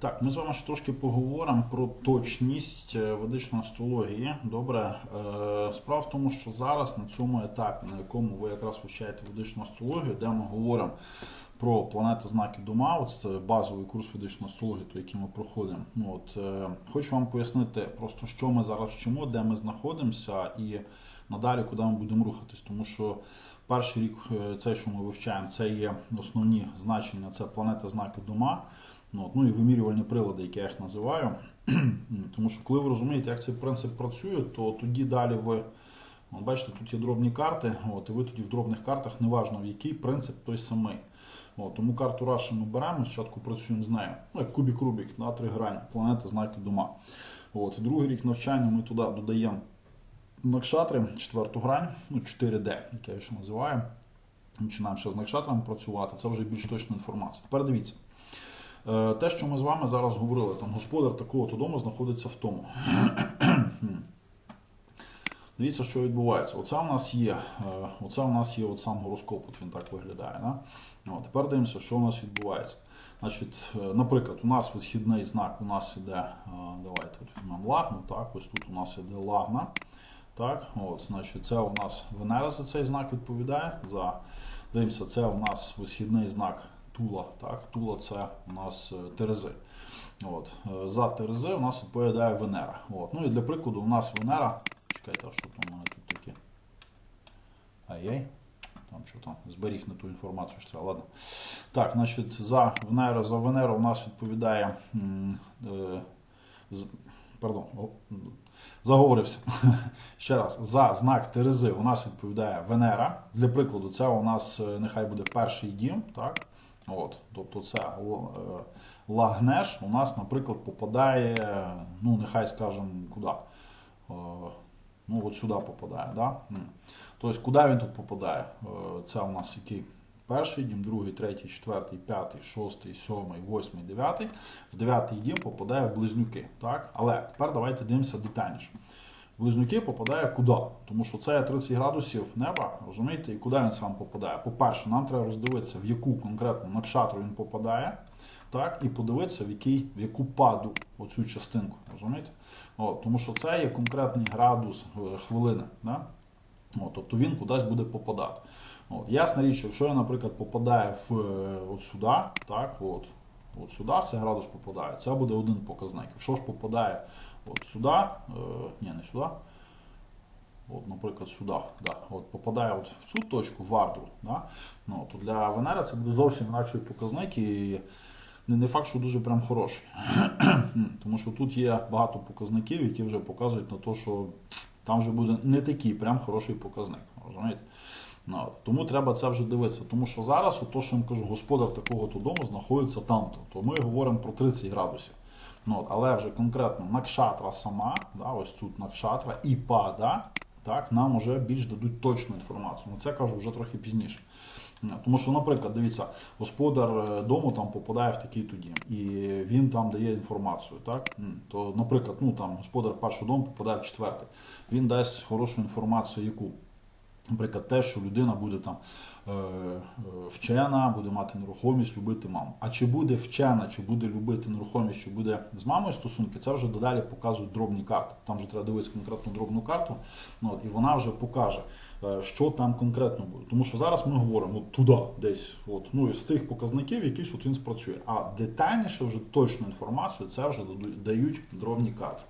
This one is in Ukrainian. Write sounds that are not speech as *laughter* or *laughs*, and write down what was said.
Так, ми з вами ще трошки поговоримо про точність е, ведичної астрології. Добре, Е, справа в тому, що зараз на цьому етапі, на якому ви якраз вивчаєте ведичну астрологію, де ми говоримо про планети знаки дома, це базовий курс ведичної астрології, той, який ми проходимо. Ну, от, е, хочу вам пояснити просто, що ми зараз вчимо, де ми знаходимося і надалі, куди ми будемо рухатись. Тому що перший рік, е, цей, що ми вивчаємо, це є основні значення, це планети знаки дома. Ну, от, ну і вимірювальні прилади, які я їх називаю. *clears throat* Тому що коли ви розумієте, як цей принцип працює, то тоді далі ви от бачите, тут є дробні карти, от, і ви тоді в дробних картах, неважно в який принцип той самий. От, тому карту Раші ми беремо, спочатку працюємо з нею. Ну, як кубік Рубік, на три грані, планети, знаки дома. От, і другий рік навчання ми туди додаємо накшатри, четверту грань, ну 4D, як я ще називаю. Починаємо ще з накшатрами працювати, це вже більш точна інформація. Тепер дивіться. Е, Те, що ми з вами зараз говорили, там господар такого-то дому знаходиться в тому. *clears throat* Дивіться, що відбувається. Оце у нас є, е, оце у нас є от сам гороскоп, от він так виглядає. Да? От, тепер дивимося, що у нас відбувається. Значить, е, наприклад, у нас висхідний знак у нас іде, давайте от візьмемо лагну, так, ось тут у нас іде лагна. Так, от, значить, це у нас Венера за цей знак відповідає. За, дивимося, це у нас висхідний знак Тула. Так, Тула це у нас е, Терези. От, е, за Терези у нас відповідає Венера. От, ну і для прикладу, у нас Венера. Чекайте, що там у мене тут таке? Ай-яй. Там що там, зберіг не ту інформацію, що треба. Ладно. Так, значить, за Венеру, за Венеру у нас відповідає. е, Пардон, заговорився. *laughs* Ще раз, за знак Терези у нас відповідає Венера. Для прикладу, це у нас нехай буде перший дім, так? От, тобто це е, Лагнеш у нас, наприклад, попадає, ну, нехай скажемо, куди? Е, Ну, от сюди попадає. Да? Тобто, куди він тут попадає? Е, Це у нас який? Перший дім, другий, третій, четвертий, п'ятий, шостий, сьомий, восьмий, дев'ятий. В дев'ятий дім попадає в близнюки. Так? Але тепер давайте дивимося детальніше. В близнюки попадає куди? Тому що це 30 градусів неба, розумієте, і куди він сам попадає? По-перше, нам треба роздивитися, в яку конкретну накшатру він попадає, так, і подивитися, в, який, в яку паду оцю частинку. Розумієте? От, тому що це є конкретний градус е, хвилини. Да? От, тобто він кудись буде попадати. От, ясна річ, якщо я, наприклад, попадаю в, е, от сюди, так, от, от сюди це градус попадає, це буде один показник. Якщо ж попадає от сюди, ні, не сюди, от, наприклад, сюди, да, от, попадає от в цю точку, в Арду, да, ну, то для Венери це буде зовсім інакший показник і не, не факт, що дуже прям хороший. *clears throat* Тому що тут є багато показників, які вже показують на те, що там вже буде не такий прям хороший показник. Розумієте? Ну. Тому треба це вже дивитися. Тому що зараз, то, що я вам кажу, господар такого-то дому знаходиться там-то. То ми говоримо про 30 градусів. Ну, але вже конкретно накшатра сама, да, ось тут накшатра і пада, так, нам вже більш дадуть точну інформацію. Ну, це кажу вже трохи пізніше. Ну, Тому що, наприклад, дивіться, господар е, дому там попадає в такий тоді, і він там дає інформацію. Так? То, наприклад, ну, там, господар першого дому попадає в четвертий. Він дасть хорошу інформацію, яку? Наприклад, те, що людина буде там е, е, вчена, буде мати нерухомість, любити маму. А чи буде вчена, чи буде любити нерухомість, чи буде з мамою стосунки, це вже додалі показують дробні карти. Там вже треба дивитися конкретну дробну карту, ну, от, і вона вже покаже, е, що там конкретно буде. Тому що зараз ми говоримо от туди, десь, от, ну, з тих показників, якийсь от він спрацює. А детальніше вже точну інформацію це вже дають дробні карти.